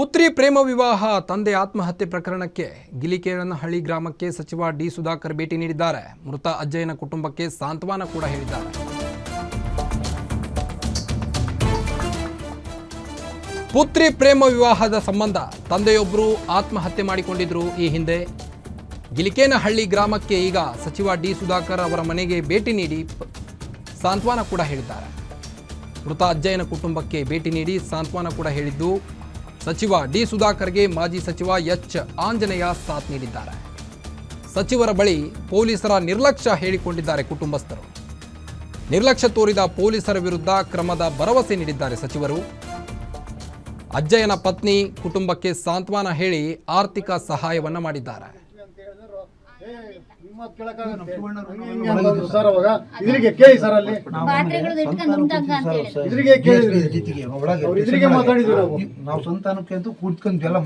ಪುತ್ರಿ ಪ್ರೇಮ ವಿವಾಹ, ತಂದೆ ಆತ್ಮಹತ್ಯೆ ಪ್ರಕರಣಕ್ಕೆ ಗಿಲಿಕೇರನಹಳ್ಳಿ ಗ್ರಾಮಕ್ಕೆ ಸಚಿವ ಡಿ ಸುಧಾಕರ್ ಭೇಟಿ ನೀಡಿದ್ದಾರೆ. ಮೃತ ಅಜ್ಜಯ್ಯನ ಕುಟುಂಬಕ್ಕೆ ಸಾಂತ್ವನ ಕೂಡ ಹೇಳಿದ್ದಾರೆ. ಪುತ್ರಿ ಪ್ರೇಮ ವಿವಾಹದ ಸಂಬಂಧ ತಂದೆಯೊಬ್ಬರು ಆತ್ಮಹತ್ಯೆ ಮಾಡಿಕೊಂಡಿದ್ರು ಈ ಹಿಂದೆ. ಗಿಲಿಕೇನಹಳ್ಳಿ ಗ್ರಾಮಕ್ಕೆ ಈಗ ಸಚಿವ ಡಿ ಸುಧಾಕರ್ ಅವರ ಮನೆಗೆ ಭೇಟಿ ನೀಡಿ ಸಾಂತ್ವನ ಕೂಡ ಹೇಳಿದ್ದಾರೆ. ಮೃತ ಅಜ್ಜಯ್ಯನ ಕುಟುಂಬಕ್ಕೆ ಭೇಟಿ ನೀಡಿ ಸಾಂತ್ವನ ಕೂಡ ಹೇಳಿದ್ದು ಸಚಿವ ಡಿ ಸುಧಾಕರ್ಗೆ ಮಾಜಿ ಸಚಿವ ಎಚ್ ಆಂಜನೇಯ ಸಾಥ್ ನೀಡಿದ್ದಾರೆ. ಸಚಿವರ ಬಳಿ ಪೊಲೀಸರ ನಿರ್ಲಕ್ಷ್ಯ ಹೇಳಿಕೊಂಡಿದ್ದಾರೆ ಕುಟುಂಬಸ್ಥರು. ನಿರ್ಲಕ್ಷ್ಯ ತೋರಿದ ಪೊಲೀಸರ ವಿರುದ್ಧ ಕ್ರಮದ ಭರವಸೆ ನೀಡಿದ್ದಾರೆ ಸಚಿವರು. ಅಜ್ಜಯ್ಯನ ಪತ್ನಿ ಕುಟುಂಬಕ್ಕೆ ಸಾಂತ್ವನ ಹೇಳಿ ಆರ್ಥಿಕ ಸಹಾಯವನ್ನು ಮಾಡಿದ್ದಾರೆ. ಇದ್ರಿಗೆ ಕೇಳಿ ಸರ್ ಅಲ್ಲಿ. ಇದ್ರಿಗೆ ಕೇಳಿದ್ರಿ ಒಳಗೆ ಇದ್ರಿಗೆ ನಾವು. ನಾವು ಸಂತಾನಕ್ಕೆ ಅಂತೂ ಕೂತ್ಕೊಂಡು ಎಲ್ಲ.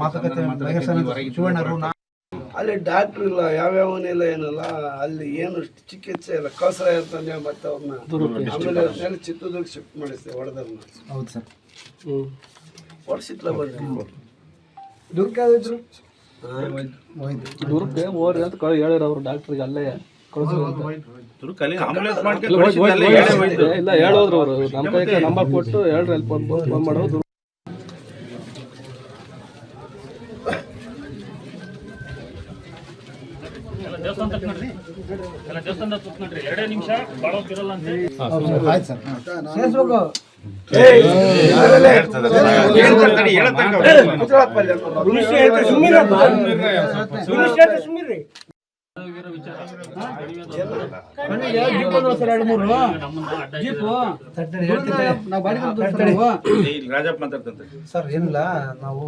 ಶಿವಣ್ಣರು ನಾ- ಅಲ್ಲಿ ಡಾಕ್ಟ್ರ್ ಇಲ್ಲ ಯಾವ್ಯಾವನಿಲ್ಲ ಏನಲ್ಲ ಅಲ್ಲಿ ಏನು ಚಿಕಿತ್ಸೆ ಇಲ್ಲ ಕಸರ ಇರ್ತಾನೆ ಮತ್ತೆ ಅವ್ರನ್ನ ಆಮೇಲೆ ಚಿತ್ರದುರ್ಗ ಶಿಫ್ಟ್ ಮಾಡಿಸ್ತೇವೆ ಹೊಡೆದವ್ರನ್ನ ಹೌದು ಸರ್. ಹೊಡ್ಸಿತ್ಲ ಬಂದ್ರಿ ದುರ್ಗ ನಿಮಿಷ ಹೋರಿ ಅಂತ ಕಳ್ ಹೇಳಿರ ಅವ್ರು ಡಾಕ್ಟ್ರಿಗೆ ಅಲ್ಲೇ ಅಂತ. ಇಲ್ಲ, ಹೇಳೋದ್ರು ಅವರು ನಮ್ಮ ಕೈ ನಂಬರ್ ಕೊಟ್ಟು ಹೇಳ್ರಿ ಅಲ್ಲಿ ಫೋನ್ ಫೋನ್ ಮಾಡೋದು ಎರಡು ಮೂರು ಜೀಪು ತಟ್ಟೆ ಹೇಳ್ತಿದ್ದೆ. ಮಾತಾಡ್ತಂತ ಸರ್ ಏನಿಲ್ಲ ನಾವು